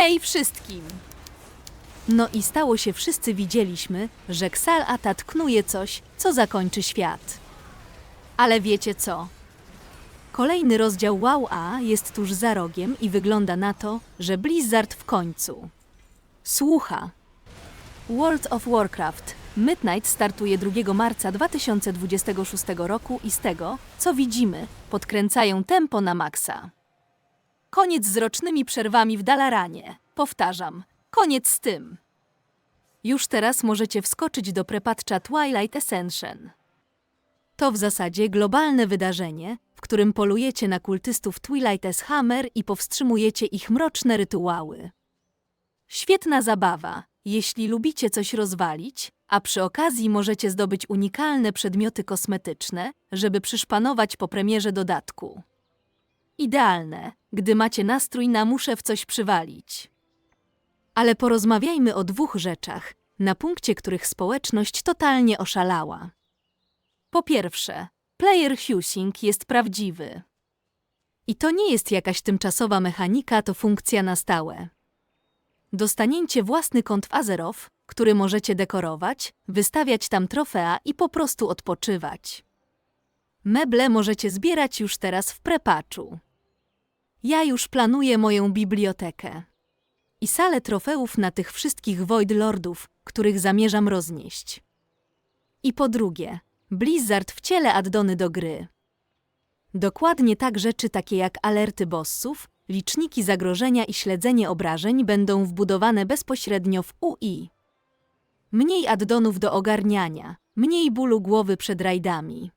Hej wszystkim! No i stało się, wszyscy widzieliśmy, że Xal-Atat knuje coś, co zakończy świat. Ale wiecie co? Kolejny rozdział Wow A jest tuż za rogiem i wygląda na to, że Blizzard w końcu słucha. World of Warcraft Midnight startuje 2 marca 2026 roku i z tego, co widzimy, podkręcają tempo na maksa. Koniec z rocznymi przerwami w Dalaranie. Powtarzam, koniec z tym. Już teraz możecie wskoczyć do prepatcha Twilight Ascension. To w zasadzie globalne wydarzenie, w którym polujecie na kultystów Twilight Hammer i powstrzymujecie ich mroczne rytuały. Świetna zabawa, jeśli lubicie coś rozwalić, a przy okazji możecie zdobyć unikalne przedmioty kosmetyczne, żeby przyszpanować po premierze dodatku. Idealne, gdy macie nastrój na muszę w coś przywalić. Ale porozmawiajmy o dwóch rzeczach, na punkcie których społeczność totalnie oszalała. Po pierwsze, player husing jest prawdziwy. I to nie jest jakaś tymczasowa mechanika, to funkcja na stałe. Dostaniecie własny kąt w Azeroth, który możecie dekorować, wystawiać tam trofea i po prostu odpoczywać. Meble możecie zbierać już teraz w prepaczu. Ja już planuję moją bibliotekę. I salę trofeów na tych wszystkich Void Lordów, których zamierzam roznieść. I po drugie, Blizzard wciele addony do gry. Dokładnie tak rzeczy takie jak alerty bossów, liczniki zagrożenia i śledzenie obrażeń będą wbudowane bezpośrednio w UI. Mniej addonów do ogarniania, mniej bólu głowy przed rajdami.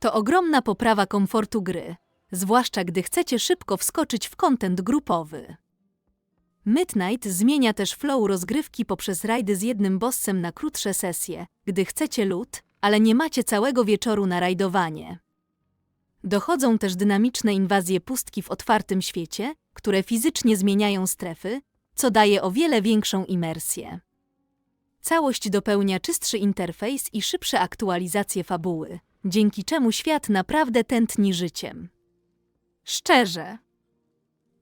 To ogromna poprawa komfortu gry, zwłaszcza gdy chcecie szybko wskoczyć w kontent grupowy. Midnight zmienia też flow rozgrywki poprzez rajdy z jednym bossem na krótsze sesje, gdy chcecie lód, ale nie macie całego wieczoru na rajdowanie. Dochodzą też dynamiczne inwazje pustki w otwartym świecie, które fizycznie zmieniają strefy, co daje o wiele większą imersję. Całość dopełnia czystszy interfejs i szybsze aktualizacje fabuły, dzięki czemu świat naprawdę tętni życiem. Szczerze,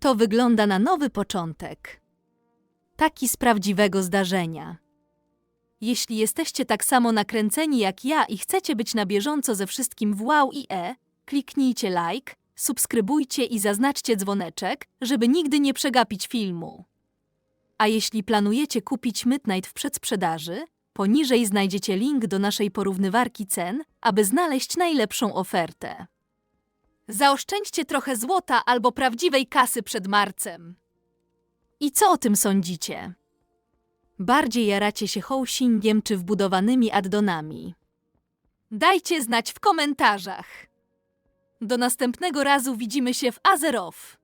to wygląda na nowy początek. Taki z prawdziwego zdarzenia. Jeśli jesteście tak samo nakręceni jak ja i chcecie być na bieżąco ze wszystkim w Wow i E, kliknijcie like, subskrybujcie i zaznaczcie dzwoneczek, żeby nigdy nie przegapić filmu. A jeśli planujecie kupić Midnight w przedsprzedaży, poniżej znajdziecie link do naszej porównywarki cen, aby znaleźć najlepszą ofertę. Zaoszczędźcie trochę złota albo prawdziwej kasy przed marcem. I co o tym sądzicie? Bardziej jaracie się housingiem czy wbudowanymi addonami? Dajcie znać w komentarzach. Do następnego razu widzimy się w Azeroth.